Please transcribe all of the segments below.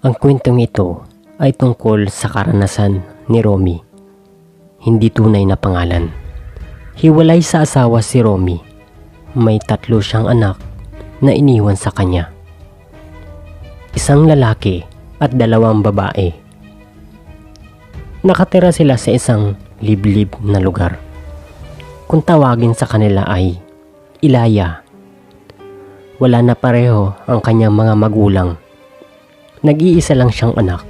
Ang kwentong ito ay tungkol sa karanasan ni Romy. Hindi tunay na pangalan. Hiwalay sa asawa si Romy. May tatlo siyang anak na iniwan sa kanya. Isang lalaki at dalawang babae. Nakatira sila sa isang liblib na lugar. Kung tawagin sa kanila ay Ilaya. Wala na pareho ang kanyang mga magulang. Nag-iisa lang siyang anak.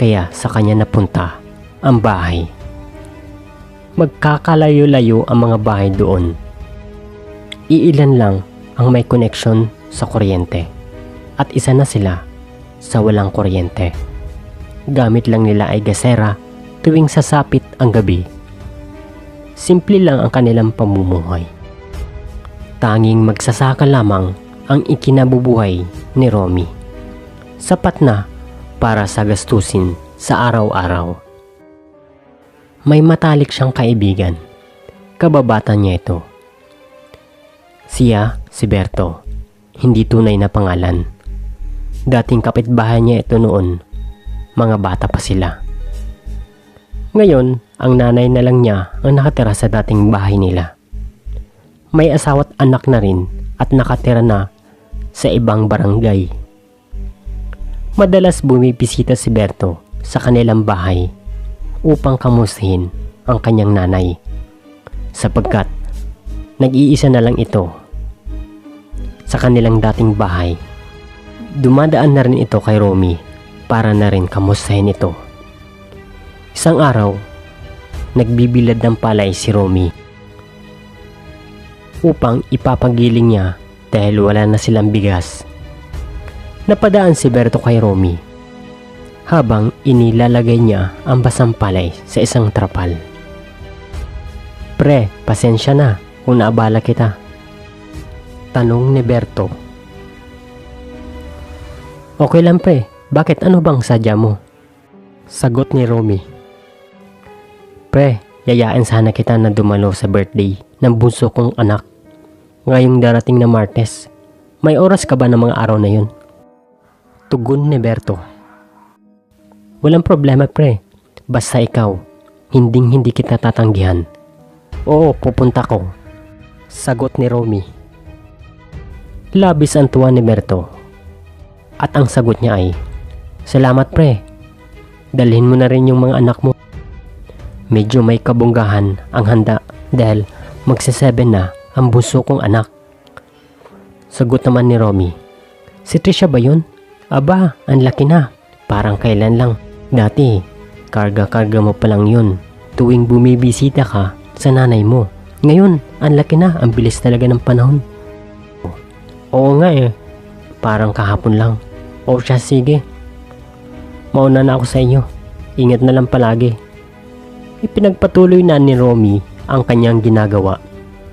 Kaya sa kanya napunta ang bahay. Magkakalayo-layo ang mga bahay doon. Iilan lang ang may connection sa kuryente. At isa na sila sa walang kuryente. Gamit lang nila ay gasera tuwing sasapit ang gabi. Simple lang ang kanilang pamumuhay. Tanging magsasaka lamang ang ikinabubuhay ni Romy. Sapat na para sa gastusin sa araw-araw. May matalik siyang kaibigan. Kababata niya ito. Siya, si Berto. Hindi tunay na pangalan. Dating kapitbahay niya ito noon. Mga bata pa sila. Ngayon, ang nanay na lang niya ang nakatira sa dating bahay nila. May asawa't anak na rin at nakatira na sa ibang barangay. Madalas bumibisita si Berto sa kanilang bahay upang kamustahin ang kanyang nanay sapagkat nag-iisa na lang ito sa kanilang dating bahay. Dumadaan na rin ito kay Romy para na rin kamustahin ito. Isang araw, nagbibilad ng palay si Romy upang ipapagiling niya dahil wala na silang bigas. Napadaan si Berto kay Romy habang inilalagay niya ang basang palay sa isang trapal. Pre, pasensya na kung naabala kita. Tanong ni Berto. Okay lang pre, bakit ano bang sadya mo? Sagot ni Romy. Pre, yayain sana kita na dumalo sa birthday ng bunso kong anak. Ngayong darating na Martes, may oras ka ba ng mga araw na yun? Tugon ni Berto. Walang problema pre, basta ikaw, hinding hindi kita tatanggihan. Oo, pupunta ko. Sagot ni Romy. Labis ang tuwa ni Berto. At ang sagot niya ay, Salamat pre, dalhin mo na rin yung mga anak mo. Medyo may kabunggahan ang handa dahil magsaseben na ang bunso kong anak. Sagot naman ni Romy. Si Trisha ba yun? Aba, ang laki na. Parang kailan lang. Dati, karga-karga mo pa lang yun. Tuwing bumibisita ka sa nanay mo. Ngayon, ang laki na. Ang bilis talaga ng panahon. Oo nga eh. Parang kahapon lang. O siya, sige. Mauna na ako sa inyo. Ingat na lang palagi. Ipinagpatuloy na ni Romy ang kanyang ginagawa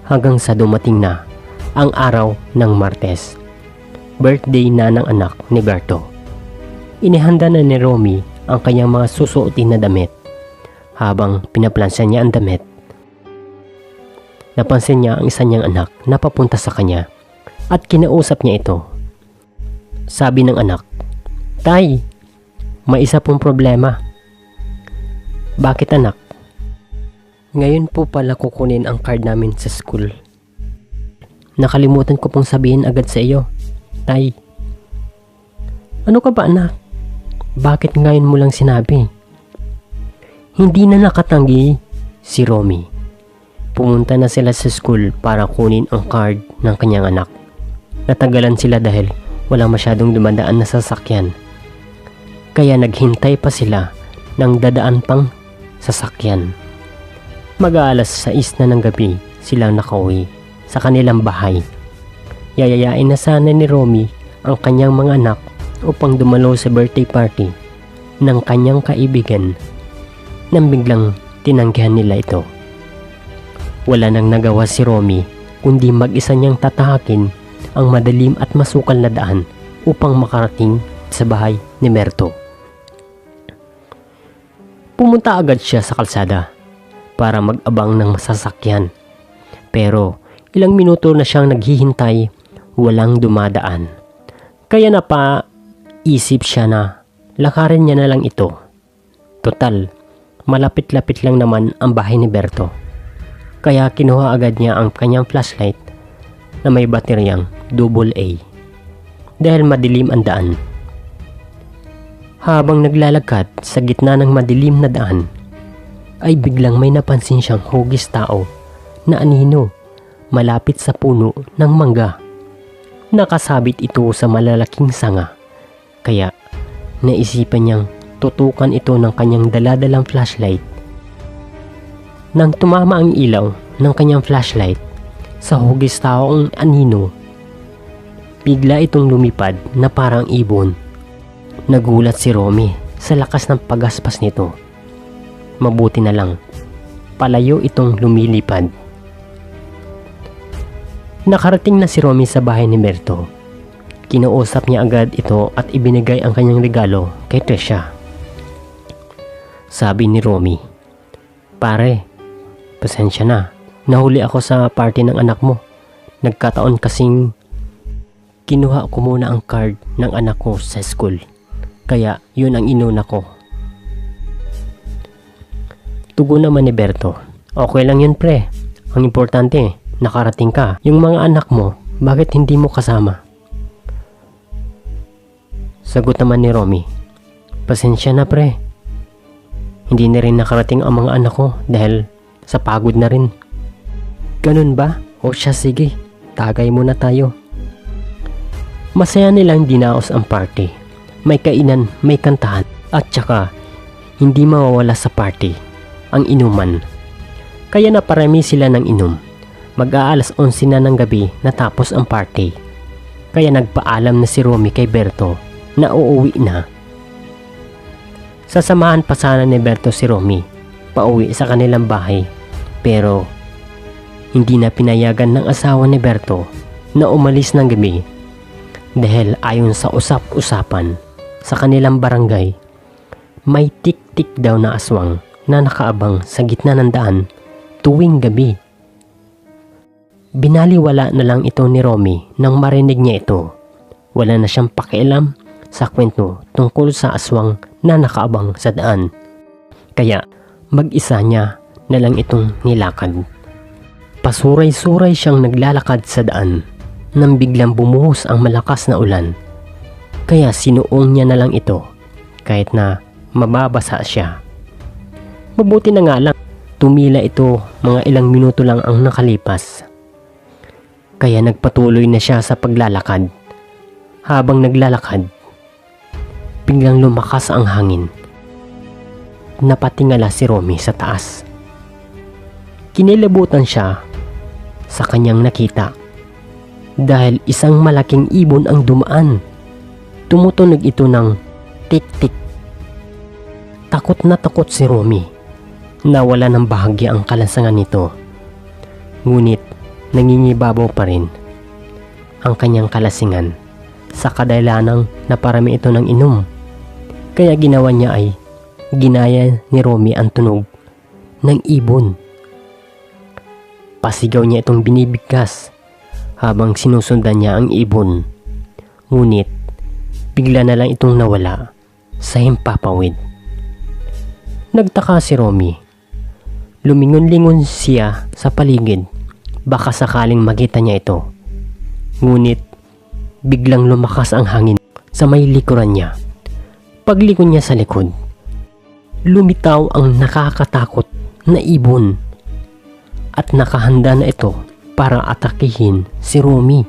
hanggang sa dumating na ang araw ng Martes. Birthday na ng anak ni Berto. Inihanda na ni Romy ang kanyang mga susuotin na damit. Habang pinaplansa niya ang damit, napansin niya ang isa niyang anak na papunta sa kanya at kinausap niya ito. Sabi ng anak, Tay, may isa pong problema. Bakit anak? Ngayon po pala kukunin ang card namin sa school. Nakalimutan ko pong sabihin agad sa iyo. Tay. Ano ka ba anak? Bakit ngayon mo lang sinabi? Hindi na nakatanggi si Romy. Pumunta na sila sa school para kunin ang card ng kanyang anak. Natagalan sila dahil wala masyadong dumadaan na sasakyan. Kaya naghintay pa sila ng dadaan pang sasakyan. Mag-aalas 6 na ng gabi silang nakauwi sa kanilang bahay. Yayayain na sana ni Romy ang kanyang mga anak upang dumalo sa birthday party ng kanyang kaibigan nang biglang tinanggihan nila ito. Wala nang nagawa si Romy kundi mag-isa niyang tatahakin ang madalim at masukal na daan upang makarating sa bahay ni Merto. Pumunta agad siya sa kalsada para mag-abang ng masasakyan. Pero ilang minuto na siyang naghihintay, walang dumadaan. Kaya na pa Nag-isip siya na lakarin niya na lang ito. Total, malapit-lapit lang naman ang bahay ni Berto. Kaya kinuha agad niya ang kanyang flashlight na may bateryang double A. Dahil madilim ang daan. Habang naglalakad sa gitna ng madilim na daan, ay biglang may napansin siyang hugis tao na anino malapit sa puno ng mangga. Nakasabit ito sa malalaking sanga. Kaya naisipan niyang tutukan ito ng kanyang daladalang flashlight. Nang tumama ang ilaw ng kanyang flashlight sa hugis taong anino, bigla itong lumipad na parang ibon. Nagulat si Romy sa lakas ng pagaspas nito. Mabuti na lang, palayo itong lumilipad. Nakarating na si Romy sa bahay ni Berto. Kinausap niya agad ito at ibinigay ang kanyang regalo kay Tresha. Sabi ni Romy, Pare, pasensya na. Nahuli ako sa party ng anak mo. Nagkataon kasing kinuha ko muna ang card ng anak ko sa school. Kaya yun ang inuna ko. Tugon naman ni Berto. Okay lang yun pre. Ang importante, nakarating ka. Yung mga anak mo, bakit hindi mo kasama? Sagot naman ni Romy. Pasensya na pre. Hindi na rin nakarating ang mga anak ko dahil sa pagod na rin. Ganun ba? O siya sige, tagay muna tayo. Masaya nilang dinaos ang party. May kainan, may kantahan, at saka hindi mawawala sa party ang inuman. Kaya naparami sila ng inom. Mag-aalas 11 na ng gabi natapos ang party. Kaya nagpaalam na si Romy kay Berto na uuwi na. Sasamahan pa sana ni Berto si Romy pauwi sa kanilang bahay pero hindi na pinayagan ng asawa ni Berto na umalis ng gabi dahil ayon sa usap-usapan sa kanilang barangay may tik-tik daw na aswang na nakaabang sa gitna ng daan tuwing gabi. Binaliwala na lang ito ni Romy nang marinig niya ito. Wala na siyang pakialam sa kwento tungkol sa aswang na nakaabang sa daan. Kaya mag-isa niya na lang itong nilakad. Pasuray-suray siyang naglalakad sa daan nang biglang bumuhos ang malakas na ulan. Kaya sinuong niya na lang ito kahit na mababasa siya. Mabuti na nga lang, tumila ito mga ilang minuto lang ang nakalipas. Kaya nagpatuloy na siya sa paglalakad. Habang naglalakad, biglang lumakas ang hangin. Napatingala si Romy sa taas. Kinilabutan siya sa kanyang nakita dahil isang malaking ibon ang dumaan. Tumutunog ito ng tik-tik. Takot na takot si Romy. Nawala ng bahagya ang kalansangan nito. Ngunit nangingibabaw pa rin ang kanyang kalasingan sa kadahilanang naparami ito ng inom. Kaya ginawa niya ay ginaya ni Romy ang tunog ng ibon. Pasigaw niya itong binibigkas habang sinusundan niya ang ibon. Ngunit bigla na lang itong nawala sa himpapawid. Nagtaka si Romy. Lumingon-lingon siya sa paligid. Baka sakaling makita niya ito. Ngunit biglang lumakas ang hangin sa may likuran niya. Paglikon niya sa likod, lumitaw ang nakakatakot na ibon at nakahanda na ito para atakihin si Romy.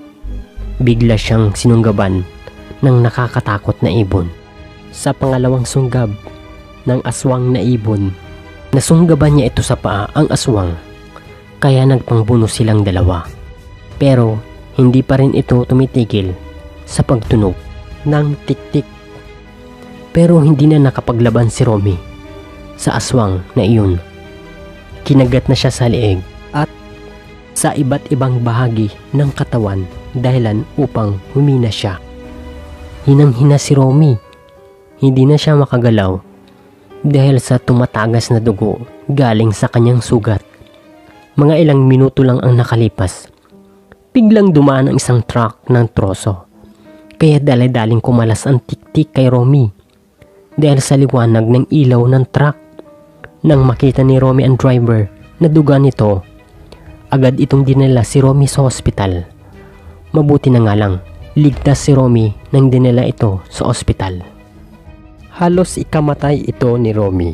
Bigla siyang sinunggaban ng nakakatakot na ibon. Sa pangalawang sunggab ng aswang na ibon, nasunggaban niya ito sa paa ang aswang kaya nagpangbuno silang dalawa. Pero hindi pa rin ito tumitigil sa pagtunog ng tik-tik. Pero hindi na nakapaglaban si Romy sa aswang na iyon. Kinagat na siya sa leeg at sa iba't ibang bahagi ng katawan dahilan upang humina siya. Hinang-hina si Romy. Hindi na siya makagalaw dahil sa tumatagas na dugo galing sa kanyang sugat. Mga ilang minuto lang ang nakalipas. Biglang dumaan ang isang truck ng troso. Kaya dali-daling kumalas ang tiktik kay Romy dahil sa liwanag ng ilaw ng truck. Nang makita ni Romy ang driver na duga nito, agad itong dinala si Romy sa hospital. Mabuti na nga lang, ligtas si Romy nang dinala ito sa ospital. Halos ikamatay ito ni Romy.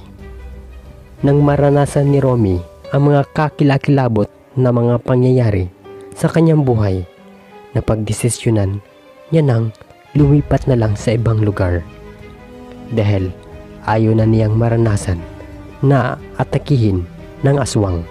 Nang maranasan ni Romy ang mga kakilakilabot na mga pangyayari sa kanyang buhay, na pagdesisyonan niya nang lumipat na lang sa ibang lugar. Dahil ayaw na niyang maranasan na atakihin ng aswang.